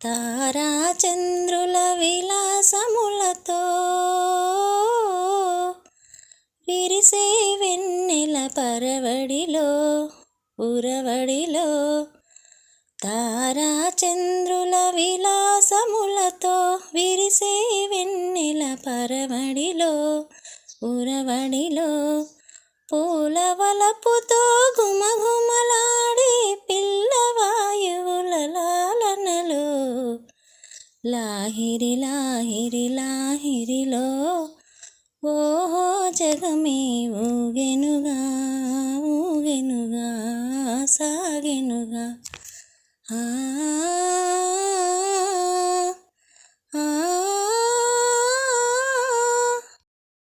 తారాచంద్రుల విలాసములతో విరిసే వెన్నెల పరవడిలో ఉరవడిలో తారాచంద్రుల విలాసములతో విరిసే వెన్నెల పరవడిలో ఉరవడిలో పూలవలపుతో గుమఘుమల లాహిరి లాహిరి లాహిరిలో ఓహో జగమే ఊగెనుగా ఊగెనుగా సాగెనుగా. ఆ